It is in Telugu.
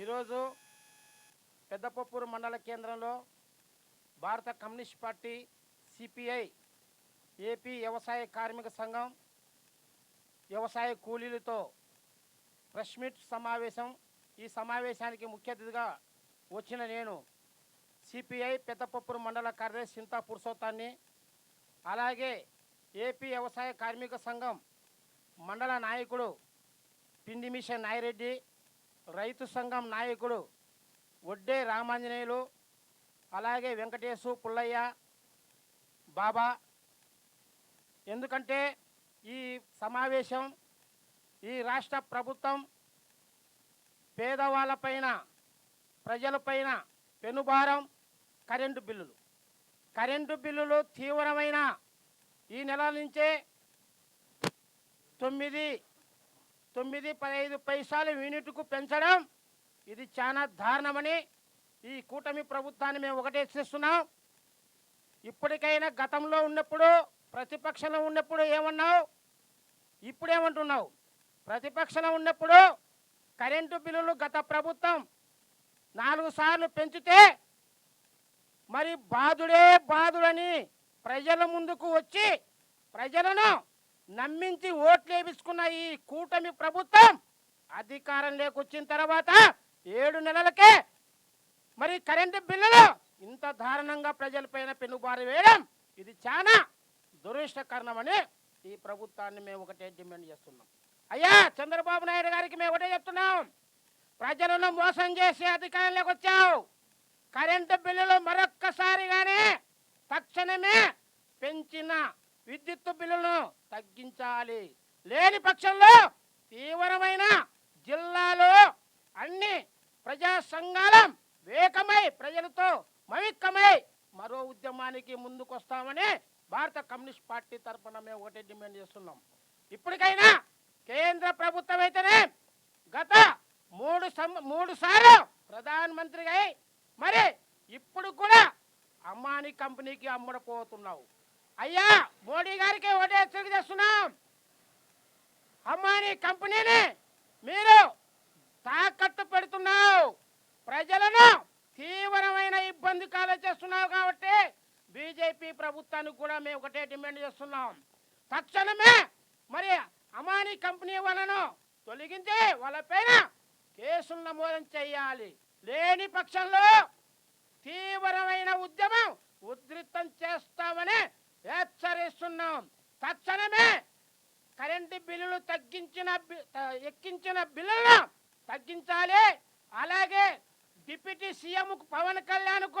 ఈరోజు పెద్దపప్పూరు మండల కేంద్రంలో భారత కమ్యూనిస్ట్ పార్టీ సిపిఐ ఏపీ వ్యవసాయ కార్మిక సంఘం వ్యవసాయ కూలీలతో ప్రెస్ మీట్ సమావేశం. ఈ సమావేశానికి ముఖ్య అతిథిగా వచ్చిన నేను సిపిఐ పెద్దపప్పూరు మండల కార్యదర్శి సింతా పురుషోత్తాన్ని అలాగే ఏపీ వ్యవసాయ కార్మిక సంఘం మండల నాయకుడు పిండి మిషన్ నాయిరెడ్డి రైతు సంఘం నాయకుడు వడ్డే రామాంజనేయులు అలాగే వెంకటేశు పుల్లయ్య బాబా. ఎందుకంటే ఈ సమావేశం ఈ రాష్ట్ర ప్రభుత్వం పేదవాళ్ళపైన ప్రజలపైన పెనుభారం కరెంటు బిల్లులు. కరెంటు బిల్లులు తీవ్రమైన ఈ నెల నుంచే తొమ్మిది తొమ్మిది పదహైదు పైసలు యూనిట్కు పెంచడం ఇది చాలా దారుణమని ఈ కూటమి ప్రభుత్వాన్ని మేము ఒకటే చేస్తున్నాం. ఇప్పటికైనా గతంలో ఉన్నప్పుడు ప్రతిపక్షంలో ఉన్నప్పుడు ఏమన్నావు? ఇప్పుడేమంటున్నావు? ప్రతిపక్షంలో ఉన్నప్పుడు కరెంటు బిల్లులు గత ప్రభుత్వం నాలుగు సార్లు పెంచితే మరి బాధుడే బాధుడని ప్రజల ముందుకు వచ్చి ప్రజలను నమ్మించి ఓట్లేపించుకున్న ఈ కూటమి ప్రభుత్వం అధికారం లేకొచ్చిన తర్వాత ఏడు నెలలకే మరి కరెంటు బిల్లులు ఇంత దారుణంగా ప్రజలపైన పెనుబారి వేయడం ఇది చాలా దురదృష్టకరణమని ఈ ప్రభుత్వాన్ని మేము ఒకటే డిమాండ్ చేస్తున్నాం. అయ్యా చంద్రబాబు నాయుడు గారికి మేము ఒకటే చెప్తున్నాం. ప్రజలను మోసం చేసి అధికారంలోకి వచ్చావు కరెంటు బిల్లులు మరొక్కసారిగానే తక్షణమే పెంచిన విద్యుత్ బిల్లులను తగ్గించాలి. లేని పక్షంలో తీవ్రమైన జిల్లాలో అన్ని ప్రజా సంఘాలం వేకమై ప్రజలతో మమిక్కమై మరో ఉద్యమానికి ముందుకొస్తామని భారత కమ్యూనిస్ట్ పార్టీ తరఫున మేము ఒకటే డిమాండ్ చేస్తున్నాం. ఇప్పటికైనా కేంద్ర ప్రభుత్వం అయితేనే గత మూడు సం- మూడు సార్లు ప్రధానమంత్రిగా అయి మరి ఇప్పుడు కూడా అమ్మాని కంపెనీకి అమ్మడపోతున్నావు. అయ్యా మోడీ గారికి చేస్తున్నాం. అమ్మాని కంపెనీని మీరు తాకట్టు పెడుతున్నావు. ప్రజలను తీవ్రమైన ఇబ్బంది కాల చేస్తున్నావు కాబట్టి బీజేపీ ప్రభుత్వానికి కూడా మేము ఒకటే డిమాండ్ చేస్తున్నాం. తక్షణమే మరి అమాని కంపెనీ వాళ్ళను తొలగించి వాళ్ళపైన కేసులు నమోదం చేయాలి. లేని పక్షంలో తీవ్రమైన ఉద్యమం ఉధృతం చేస్తామని హెచ్చరిస్తున్నాం. తక్షణమే కరెంటు బిల్లులు తగ్గించిన ఎక్కించిన బిల్లులను తగ్గించాలి. అలాగే డిప్యూటీ సీఎం పవన్ కళ్యాణ్ కూడా